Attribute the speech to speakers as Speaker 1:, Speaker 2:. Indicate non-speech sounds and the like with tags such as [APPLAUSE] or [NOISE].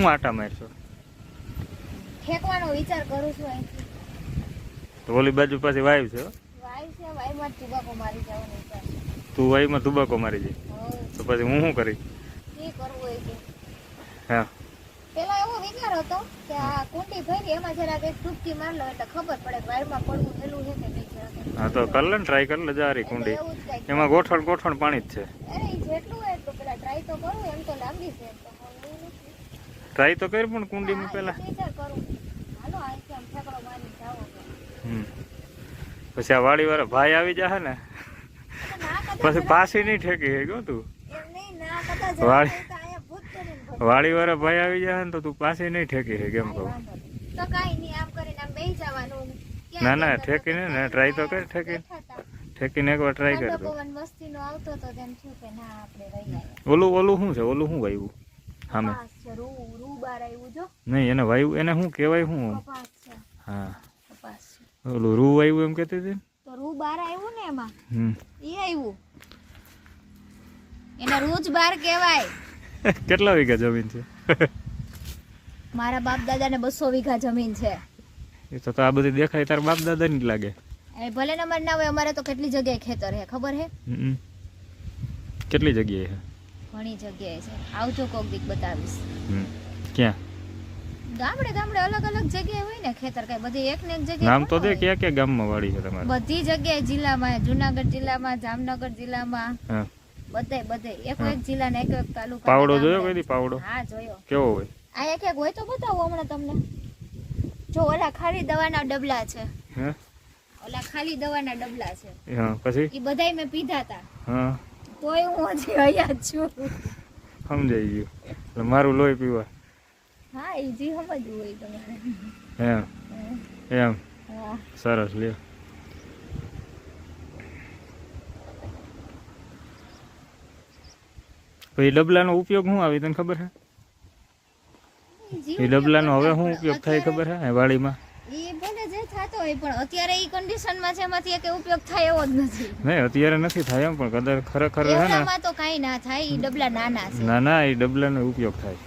Speaker 1: હું આટા મારશો?
Speaker 2: ફેંકવાનો વિચાર કરું છું અહીંથી.
Speaker 1: તો ઓલી બાજુ પાછી વાઈવ છે.
Speaker 2: વાય છે વાયમાં ટુબાકો મારી જવાનો વિચાર
Speaker 1: તું મારી પછી હું શું કરી
Speaker 2: એ કરવું હોય કે.
Speaker 1: હા.
Speaker 2: પેલા એવો વિચાર હતો કે આ કુંડી ભરી એમાં જરાક એક ડૂબકી માર લો એટલે ખબર પડે કે વાયરમાં પડવું હેલું છે કે નહીં
Speaker 1: હા તો કર લે ટ્રાય કર લે જારી કુંડી. એમાં ગોઠણ ગોઠણ પાણી જ છે.
Speaker 2: અરે જેટલું હોય એટલું પેલા ટ્રાય તો કરું એમ તો લાંબી છે. તો.
Speaker 1: ટ્રાય તો કર પણ કુંડીમાં
Speaker 2: હા,
Speaker 1: પેલા.
Speaker 2: એ જ વિચાર કરું. હાલો અહીંથી આમ ઠેકડો મારીને જાઓ કે.
Speaker 1: હમ. પછી આ વાડી વાળા ભાઈ આવી જશે ને પછી પાછી નહીં ઠેકી ગયો તું.
Speaker 2: એમ
Speaker 1: વાળી-. વાડી વાળા ભાઈ આવી જશે ને તો તું પાછી નહીં ઠેકી હે કેમ કહું? ના, ના? ઠેકીને ને, ટ્રાય તો કર,
Speaker 2: ઠેકી.
Speaker 1: ઠેકીને. ઠેકીને એકવાર ટ્રાય
Speaker 2: ઠંડો
Speaker 1: કરજો.
Speaker 2: પવન મસ્તીનો આવતો તો તેમ થયું કે ના આપણે રહી આવીએ.
Speaker 1: ઓલું ઓલું શું છે? ઓલું શું વાયુ સામે.
Speaker 2: કપાસ છે, રૂ રૂ આવ્યું જો.
Speaker 1: નહીં એને વાયુ એને શું કહેવાય શું?
Speaker 2: કપાસ છે.
Speaker 1: હા.
Speaker 2: કપાસ છે.
Speaker 1: ઓલું રૂ આવ્યું એમ કહેતી હતી?
Speaker 2: તો રૂ બાર આવ્યું ને એમાં?
Speaker 1: હમ.
Speaker 2: એ આવ્યું એને રૂજ બાર કહેવાય. [LAUGHS]
Speaker 1: કેટલા વીઘા જમીન છે? [LAUGHS]
Speaker 2: મારા બાપ દાદાને બસો વીઘા જમીન છે.
Speaker 1: એ તો તો આ બધી દેખાય તાર બાપ દાદા ની લાગે.
Speaker 2: એ ભલે ને અમારે ના હોય અમારે તો કેટલી જગ્યાએ ખેતર હે ખબર હે?
Speaker 1: કેટલી જગ્યાએ હે?
Speaker 2: ઘણી જગ્યાએ છે. આવજો કોક દીક બતાવીશ.
Speaker 1: હમ. ક્યાં?
Speaker 2: ગામડે ગામડે અલગ અલગ જગ્યાએ હોય ને ખેતર કઈ. બધી એક ને એક જગ્યાએ
Speaker 1: નામ તો દે. ક્યાં ક્યાં ગામમાં વાડી છે તમારે?
Speaker 2: બધી જગ્યાએ જિલ્લામાં જુનાગઢ જિલ્લામાં જામનગર જિલ્લામાં. બધે બધે. એક એક જિલ્લા ને એક એક તાલુકા
Speaker 1: પાવડો જોયો કઈ પાવડો?
Speaker 2: હા જોયો.
Speaker 1: કેવો હોય?
Speaker 2: આ એક એક હોય તો બતાવો હમણાં તમને. જો ઓલા ખાલી દવાના ડબલા છે. ઓલા ખાલી દવાના ડબલા છે.
Speaker 1: હા પછી?
Speaker 2: એ બધાય મેં પીધા હતા
Speaker 1: હા.
Speaker 2: તોય હું હજી અહીંયા છું.
Speaker 1: સમજાઈ ગયું. મારું લોહી પીવા.
Speaker 2: હા એ જી સમજવું હોય તમારે
Speaker 1: એમ? એમ? સરસ લ્યો. પછી ડબલાનો ઉપયોગ શું આવી તને ખબર છે એ ડબલાનો હવે શું ઉપયોગ થાય ખબર છે વાડીમાં?
Speaker 2: એ ભલે જે થતો હોય પણ અત્યારે એ કન્ડિશનમાં છે એમાંથી એક ઉપયોગ થાય એવો જ નથી.
Speaker 1: નહીં અત્યારે નથી થાય એમ પણ કદાચ ખરેખર ને
Speaker 2: તો કાંઈ ના થાય એ ડબલા નાના છે.
Speaker 1: ના ના એ ડબલાનો ઉપયોગ થાય.